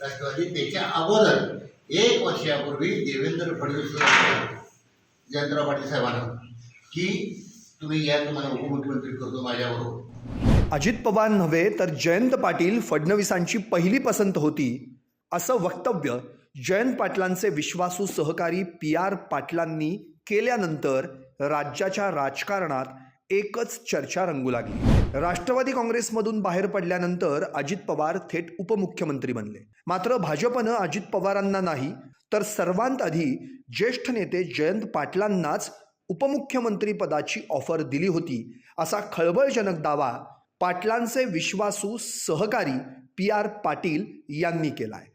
राष्ट्रवादी त्याच्या अगोदर एक वर्षापूर्वी देवेंद्र फडणवीस जयंतराव पाटील साहेबांना की तुम्ही या तुम्हाला उपमुख्यमंत्री करतो माझ्याबरोबर. अजित पवार नव्हे तर जयंत पाटील फडणवीसांची पहिली पसंत होती असं वक्तव्य जयंत पाटलांचे विश्वासू सहकारी पी आर पाटलांनी केल्यानंतर राज्याच्या राजकारणात एकच चर्चा रंगू लागली. राष्ट्रवादी काँग्रेसमधून बाहेर पडल्यानंतर अजित पवार थेट उपमुख्यमंत्री बनले. मात्र भाजपनं अजित पवारांना नाही तर सर्वांत आधी ज्येष्ठ नेते जयंत पाटलांनाच उपमुख्यमंत्री पदाची ऑफर दिली होती असा खळबळजनक दावा पाटलांचे विश्वासू सहकारी पी आर पाटील यांनी केला आहे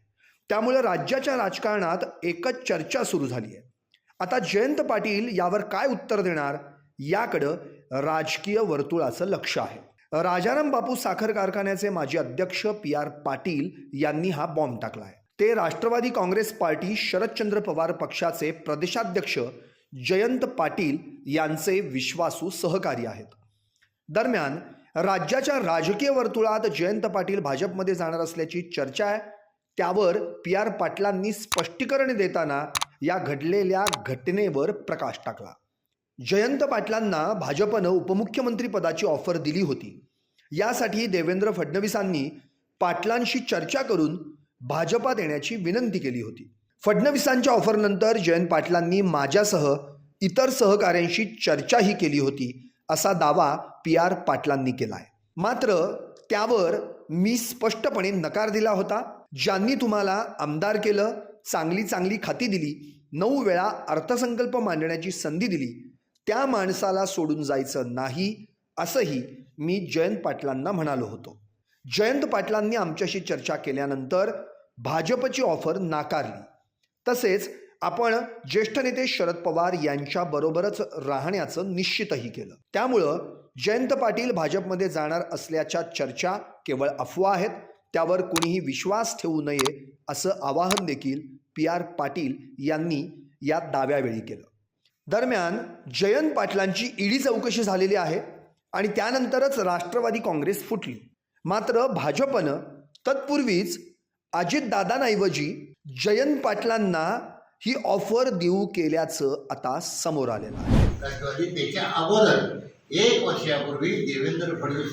त्यामुळे राज्याच्या राजकारणात एकच चर्चा सुरू झाली आहे आता जयंत पाटील यावर काय उत्तर देणार? याकडं राजकीय वर्तुळाचं लक्ष आहे. राजाराम बापू साखर कारखान्याचे माजी अध्यक्ष पी आर पाटील यांनी हा बॉम्ब टाकला आहे. ते राष्ट्रवादी काँग्रेस पार्टी शरदचंद्र पवार पक्षाचे प्रदेशाध्यक्ष जयंत पाटील यांचे विश्वासू सहकारी आहेत. दरम्यान राज्याच्या राजकीय वर्तुळात जयंत पाटील भाजपमध्ये जाणार असल्याची चर्चा आहे. त्यावर पी आर पाटलांनी स्पष्टीकरण देताना या घडलेल्या घटनेवर प्रकाश टाकला. जयंत पाटलांना भाजपनं उपमुख्यमंत्रीपदाची ऑफर दिली होती. यासाठी देवेंद्र फडणवीसांनी पाटलांशी चर्चा करून भाजपा देण्याची विनंती केली होती. फडणवीसांच्या ऑफरनंतर जयंत पाटलांनी माझ्यासह इतर सहकाऱ्यांशी चर्चाही केली होती असा दावा पी आर पाटलांनी केलाय. मात्र त्यावर मी स्पष्टपणे नकार दिला होता. ज्यांनी तुम्हाला आमदार केलं चांगली चांगली खाती दिली नऊ वेळा अर्थसंकल्प मांडण्याची संधी दिली त्या माणसाला सोडून जायचं नाही असंही मी जयंत पाटलांना म्हणालो होतो. जयंत पाटलांनी आमच्याशी चर्चा केल्यानंतर भाजपची ऑफर नाकारली. तसेच आपण ज्येष्ठ नेते शरद पवार यांच्या बरोबरच राहण्याचं निश्चितही केलं. त्यामुळं जयंत पाटील भाजपमध्ये जाणार असल्याच्या चर्चा केवळ अफवा आहेत त्यावर कुणीही विश्वास ठेवू नये असं आवाहन देखील पी आर पाटील यांनी या दाव्यावेळी केलं. दरम्यान जयंत पाटलांची ईडी चौकशी झालेली आहे आणि त्यानंतरच राष्ट्रवादी काँग्रेस फुटली. मात्र भाजपनं तत्पूर्वीच अजितदादांऐवजी जयंत पाटलांना ही ऑफर देऊ केल्याचं आता समोर आलेलं आहे. त्याच्या अगोदर एक वर्षापूर्वी देवेंद्र फडणवीस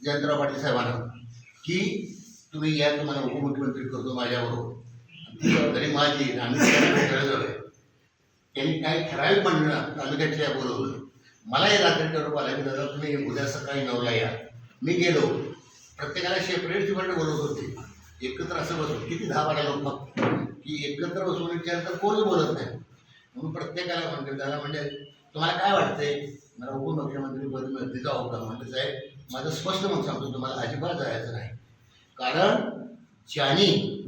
जयंतराव पाटील साहेबांना की तुम्ही या तुम्हाला उपमुख्यमंत्री करतो माझ्याबरोबर. माझी आम्ही त्यांनी काय ठराविक म्हणलं तालुक्यातल्या बोलवलं मलाही रात्री ठरवून आला की दादा तुम्ही उद्या सकाळी नऊला या. मी गेलो. प्रत्येकाला शेपरेट सेपरेट बोलवत होते. एकत्र असं बसून किती दहा बारा लोक फक्त की एकत्र बसून विचार तर बोलत नाही? म्हणून प्रत्येकाला म्हणते दादा म्हणजे तुम्हाला काय वाटतंय? मला उपमुख्यमंत्री पद मिळते जाऊ का म्हणते साहेब माझं स्पष्ट मत सांगतो तुम्हाला अजिबात जायचं नाही. कारण ज्यांनी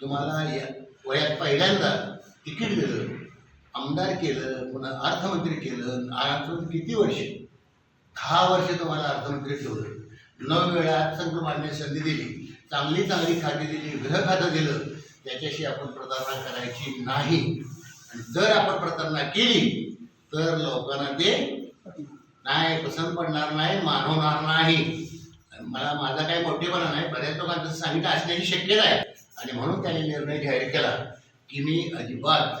तुम्हाला या वयात पहिल्यांदा तिकीट दिलं आमदार केलं पुन्हा अर्थमंत्री केलं अर्थमंत्री किती वर्ष? दहा वर्ष तुम्हाला अर्थमंत्री ठेवलं. नऊ वेळा अर्थसंकल्प संधी दिली चांगली चांगली खाती दिली गृह खातं दिलं. त्याच्याशी आपण प्रतारणा करायची नाही. आणि जर आपण प्रतारणा केली तर लोकांना ते नाही पसंत पडणार नाही मानवणार नाही. मला माझा काही मोठेपणा नाही बऱ्याच लोकांचं सांगितलं असण्याची शक्यता आहे. आणि म्हणून त्यांनी निर्णय जाहीर केला की मी अजिबात